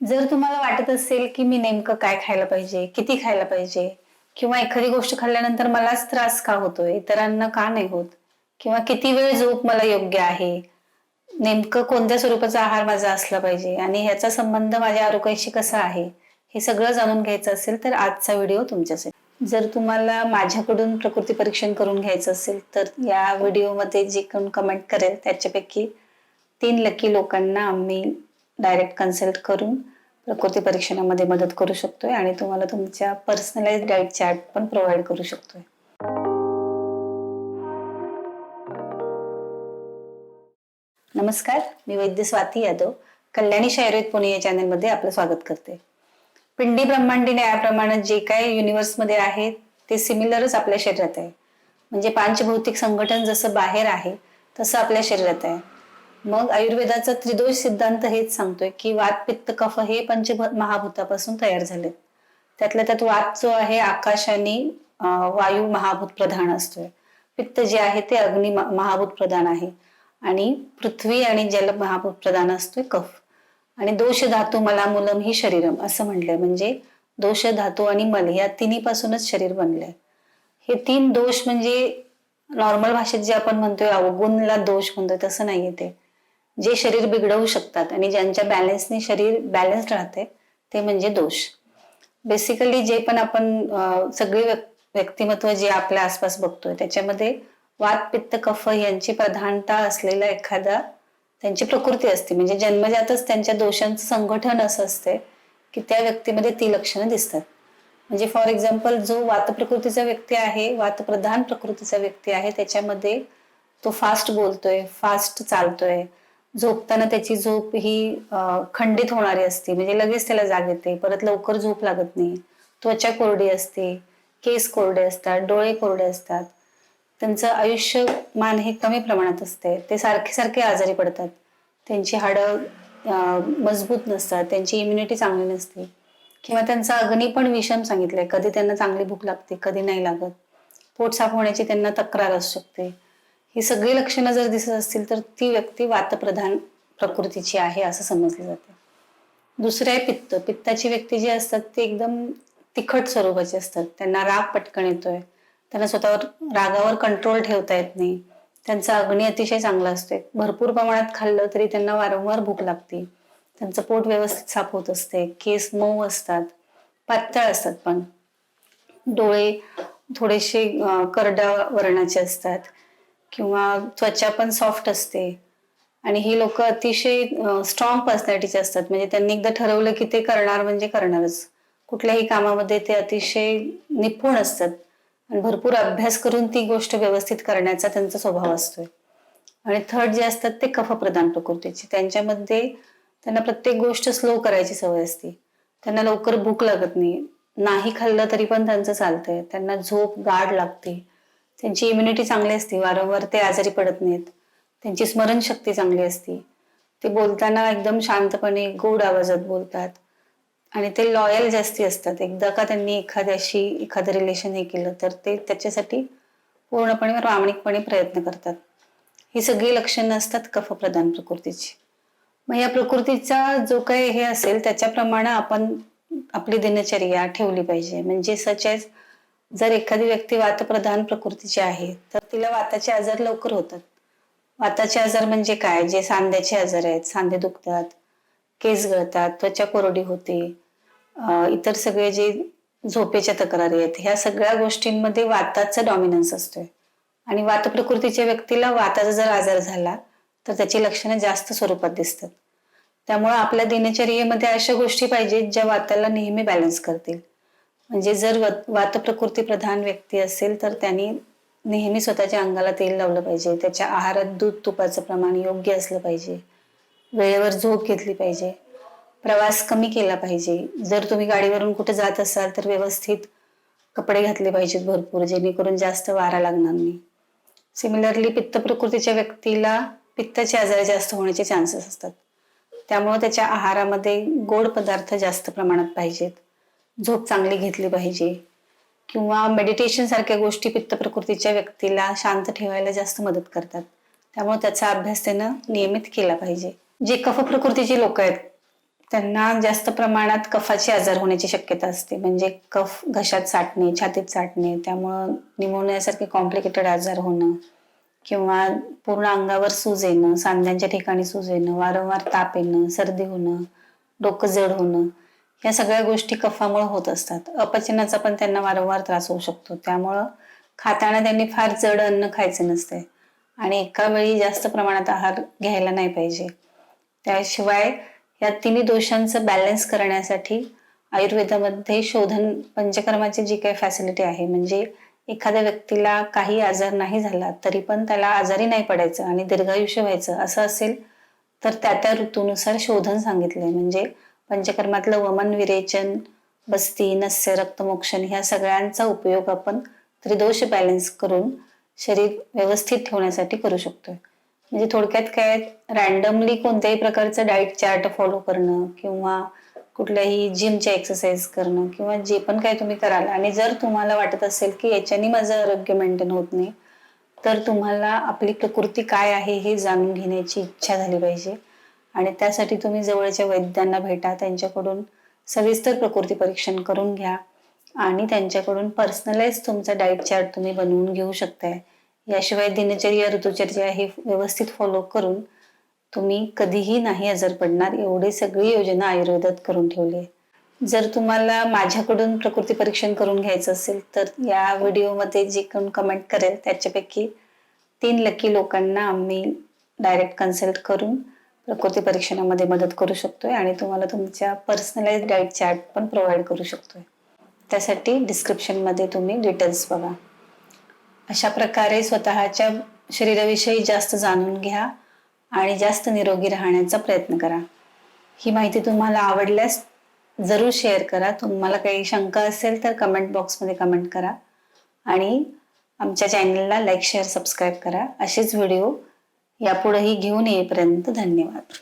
जर तुम्हाला वाटत असेल की मी नेमकं काय खायला पाहिजे किती खायला पाहिजे किंवा एखादी गोष्ट खाल्ल्यानंतर मलाच त्रास का होतोय इतरांना का नाही होत किंवा किती वेळ झोप मला योग्य आहे नेमकं कोणत्या स्वरूपाचा आहार माझा असला पाहिजे आणि ह्याचा संबंध माझ्या आरोग्याशी कसा आहे हे सगळं जाणून घ्यायचं असेल तर आजचा व्हिडिओ तुमच्यासाठी. जर तुम्हाला माझ्याकडून प्रकृती परीक्षण करून घ्यायचं असेल तर या व्हिडिओमध्ये जे कोण कमेंट करेल त्याच्यापैकी तीन लकी लोकांना आम्ही डायरेक्ट कन्सल्ट करून प्रकृती परीक्षणामध्ये मदत करू शकतोय आणि तुम्हाला तुमच्या पर्सनलाइज डाईट चॅट पण प्रोव्हाइड करू शकतोय. नमस्कार मी वैद्य स्वाती यादव कल्याणी शायरोद पुणे या चॅनलमध्ये आपलं स्वागत करते. पिंडी ब्रह्मांडी न्यायाप्रमाणे जे काय युनिव्हर्समध्ये आहे ते सिमिलरच आपल्या शरीरात आहे. म्हणजे पांचभौतिक संघटन जसं बाहेर आहे तसं आपल्या शरीरात आहे. मग आयुर्वेदाचा त्रिदोष सिद्धांत हेच सांगतोय की वात पित्त कफ हे पंच महाभूतापासून तयार झालेत. त्यातल्या त्यात वात जो आहे आकाश आणि वायू महाभूत प्रधान असतोय. पित्त जे आहे ते अग्नि महाभूत प्रधान आहे. आणि पृथ्वी आणि जल महाभूत प्रधान असतोय कफ. आणि दोष धातू मला मुलम ही शरीरम असं म्हणलंय. म्हणजे दोष धातू आणि मल या तिन्हीपासूनच शरीर बनलंय. हे तीन दोष म्हणजे नॉर्मल भाषेत जे आपण म्हणतोय अवगुणला दोष म्हणतोय तसं नाहीये ते. जे शरीर बिघडवू शकतात आणि ज्यांच्या बॅलन्सने शरीर बॅलन्स राहते ते म्हणजे दोष. बेसिकली जे पण आपण सगळी व्यक्तिमत्व जे आपल्या आसपास बघतोय त्याच्यामध्ये वात पित्त कफ यांची प्रधानता असलेला एखादा त्यांची प्रकृती असते. म्हणजे जन्मजातच त्यांच्या दोषांचं संघटन असं असते की त्या व्यक्तीमध्ये ती लक्षणं दिसतात. म्हणजे फॉर एक्झाम्पल जो वात प्रकृतीचा व्यक्ती आहे वातप्रधान प्रकृतीचा व्यक्ती आहे त्याच्यामध्ये तो फास्ट बोलतोय फास्ट चालतोय झोपताना त्याची झोप ही खंडित होणारी असते. म्हणजे लगेच त्याला जाग येते. परत लवकर झोप लागत नाही. त्वचा कोरडी असते. केस कोरडे असतात. डोळे कोरडे असतात. त्यांचं आयुष्यमान हे कमी प्रमाणात असते. ते सारखे सारखे आजारी पडतात. त्यांची हाडं मजबूत नसतात. त्यांची इम्युनिटी चांगली नसते. किंवा त्यांचा अग्नी पण विषम सांगितलंय. कधी त्यांना चांगली भूक लागते कधी नाही लागत. पोट साफ होण्याची त्यांना तक्रार असू शकते. ही सगळी लक्षणं जर दिसत असतील तर ती व्यक्ती वातप्रधान प्रकृतीची आहे असं समजलं जाते. दुसरं आहे पित्त पित्ताची व्यक्ती जी असतात ती एकदम तिखट स्वरूपाची असतात. त्यांना राग पटकन येतोय. त्यांना स्वतःवर रागावर कंट्रोल ठेवता येत नाही. त्यांचा अग्नी अतिशय चांगला असतोय. भरपूर प्रमाणात खाल्लं तरी त्यांना वारंवार भूक लागते. त्यांचं पोट व्यवस्थित साफ होत असते. केस मऊ असतात. पातळ असतात पण. डोळे थोडेसे करडा वर्णाचे असतात. किंवा त्वचा पण सॉफ्ट असते. आणि ही लोक अतिशय स्ट्रॉंग पर्सनॅलिटीचे असतात. म्हणजे त्यांनी एकदा ठरवलं की ते करणार म्हणजे करणारच. कुठल्याही कामामध्ये ते अतिशय निपुण असतात. आणि भरपूर अभ्यास करून ती गोष्ट व्यवस्थित करण्याचा त्यांचा स्वभाव असतोय. आणि थर्ड जे असतात ते कफप्रधान प्रकृतीचे. त्यांच्यामध्ये त्यांना प्रत्येक गोष्ट स्लो करायची सवय असते. त्यांना लवकर भूक लागत नाही. नाही खाल्लं तरी पण त्यांचं चालतंय. त्यांना झोप गाढ लागते. त्यांची इम्युनिटी चांगली असते वारंवार ते आजारी पडत नाहीत. त्यांची स्मरणशक्ती चांगली असते. ते बोलताना एकदम शांतपणे गोड आवाजात बोलतात. आणि ते लॉयल जास्ती असतात. एकदा का त्यांनी एखाद्याशी एखादं रिलेशन हे केलं तर ते त्याच्यासाठी पूर्णपणे प्रामाणिकपणे प्रयत्न करतात. ही सगळी लक्षणं असतात कफप्रधान प्रकृतीची. मग या प्रकृतीचा जो काही हे असेल त्याच्याप्रमाणे आपण आपली दिनचर्या ठेवली पाहिजे. म्हणजे सच एज जर एखादी व्यक्ती वातप्रधान प्रकृतीची आहे तर तिला वाताचे आजार लवकर होतात. वाताचे आजार म्हणजे काय? जे सांध्याचे आजार आहेत सांधे दुखतात केस गळतात त्वचा कोरडी होते इतर सगळे जे झोपेच्या तक्रारी आहेत ह्या सगळ्या गोष्टींमध्ये वाताचा डॉमिनन्स असतोय. आणि वात प्रकृतीच्या व्यक्तीला वाताचा जर आजार झाला तर त्याची लक्षणं जास्त स्वरूपात दिसतात. त्यामुळे आपल्या दिनचर्येमध्ये अशा गोष्टी पाहिजेत ज्या वाताला नेहमी बॅलन्स करतील. म्हणजे जर व- वात प्रकृती प्रधान व्यक्ती असेल तर त्यांनी नेहमी स्वतःच्या अंगाला तेल लावलं पाहिजे. त्याच्या आहारात दूध तुपाचं प्रमाण योग्य असलं पाहिजे. वेळेवर झोप घेतली पाहिजे. प्रवास कमी केला पाहिजे. जर तुम्ही गाडीवरून कुठे जात असाल तर व्यवस्थित कपडे घातले पाहिजेत भरपूर जेणेकरून जास्त वारा लागणार नाही. सिमिलरली पित्त प्रकृतीच्या व्यक्तीला पित्ताचे आजार जास्त होण्याचे चान्सेस असतात. त्यामुळे त्याच्या आहारामध्ये गोड पदार्थ जास्त प्रमाणात पाहिजेत. झोप चांगली घेतली पाहिजे. किंवा मेडिटेशन सारख्या गोष्टी पित्त प्रकृतीच्या व्यक्तीला शांत ठेवायला जास्त मदत करतात. त्यामुळे त्याचा अभ्यास त्यानं नियमित केला पाहिजे. जे कफ प्रकृतीचे लोक आहेत त्यांना जास्त प्रमाणात कफाचे आजार होण्याची शक्यता असते. म्हणजे कफ घशात साठणे छातीत साठणे त्यामुळं निमोनियासारखे कॉम्प्लिकेटेड आजार होणं किंवा पूर्ण अंगावर सूज येणं सांध्यांच्या ठिकाणी सूज येणं वारंवार ताप येणं सर्दी होणं डोकं जड होणं या सगळ्या गोष्टी कफामुळे होत असतात. अपचनाचा पण त्यांना वारंवार त्रास होऊ शकतो. त्यामुळं खाताना त्यांनी फार जड अन्न खायचे नसते आणि एका वेळी जास्त प्रमाणात आहार घ्यायला नाही पाहिजे. त्याशिवाय या तिन्ही दोषांचं बॅलन्स करण्यासाठी आयुर्वेदामध्ये शोधन पंचकर्माची जी काही फॅसिलिटी आहे म्हणजे एखाद्या व्यक्तीला काही आजार नाही झाला तरी पण त्याला आजारी नाही पडायचं आणि दीर्घायुष्य व्हायचं असं असेल तर त्या त्या ऋतूनुसार शोधन सांगितलंय. म्हणजे पंचकर्मातलं वमन विरेचन बस्ती नस्य रक्तमोक्षण ह्या सगळ्यांचा उपयोग आपण त्रिदोष बॅलन्स करून शरीर व्यवस्थित ठेवण्यासाठी करू शकतोय. म्हणजे थोडक्यात काय रॅन्डमली कोणत्याही प्रकारचं डाएट चार्ट फॉलो करणं किंवा कुठल्याही जिमच्या एक्सरसाइज करणं किंवा जे पण काय तुम्ही कराल. आणि जर तुम्हाला वाटत असेल की याच्याने माझं आरोग्य मेंटेन होत नाही तर तुम्हाला आपली प्रकृती काय आहे हे जाणून घेण्याची इच्छा झाली पाहिजे. आणि त्यासाठी तुम्ही जवळच्या वैद्यांना भेटा त्यांच्याकडून सविस्तर प्रकृती परीक्षण करून घ्या आणि त्यांच्याकडून पर्सनलाइज तुमचा डाएट चार्ट तुम्ही बनवून घेऊ शकताय. याशिवाय दिनचर्या ऋतुचर्या हे व्यवस्थित फॉलो करून तुम्ही कधीही नाही आजार पडणार एवढी सगळी योजना आयुर्वेदात करून ठेवली आहे. जर तुम्हाला माझ्याकडून प्रकृती परीक्षण करून घ्यायचं असेल तर या व्हिडिओमध्ये जे कोण कमेंट करेल त्याच्यापैकी तीन लकी लोकांना आम्ही डायरेक्ट कन्सल्ट करून प्रकृती परीक्षणामध्ये मदत करू शकतोय आणि तुम्हाला तुमच्या पर्सनलाइज डाईट चार्ट पण प्रोव्हाइड करू शकतोय. त्यासाठी डिस्क्रिप्शनमध्ये तुम्ही डिटेल्स बघा. अशा प्रकारे स्वतःच्या शरीराविषयी जास्त जाणून घ्या आणि जास्त निरोगी राहण्याचा प्रयत्न करा. ही माहिती तुम्हाला आवडल्यास जरूर शेअर करा. तुम्हाला काही शंका असेल तर कमेंट बॉक्समध्ये कमेंट करा आणि आमच्या चॅनलला लाईक शेअर सबस्क्राईब करा. असेच व्हिडिओ यापुढेही घेऊन येईपर्यंत धन्यवाद.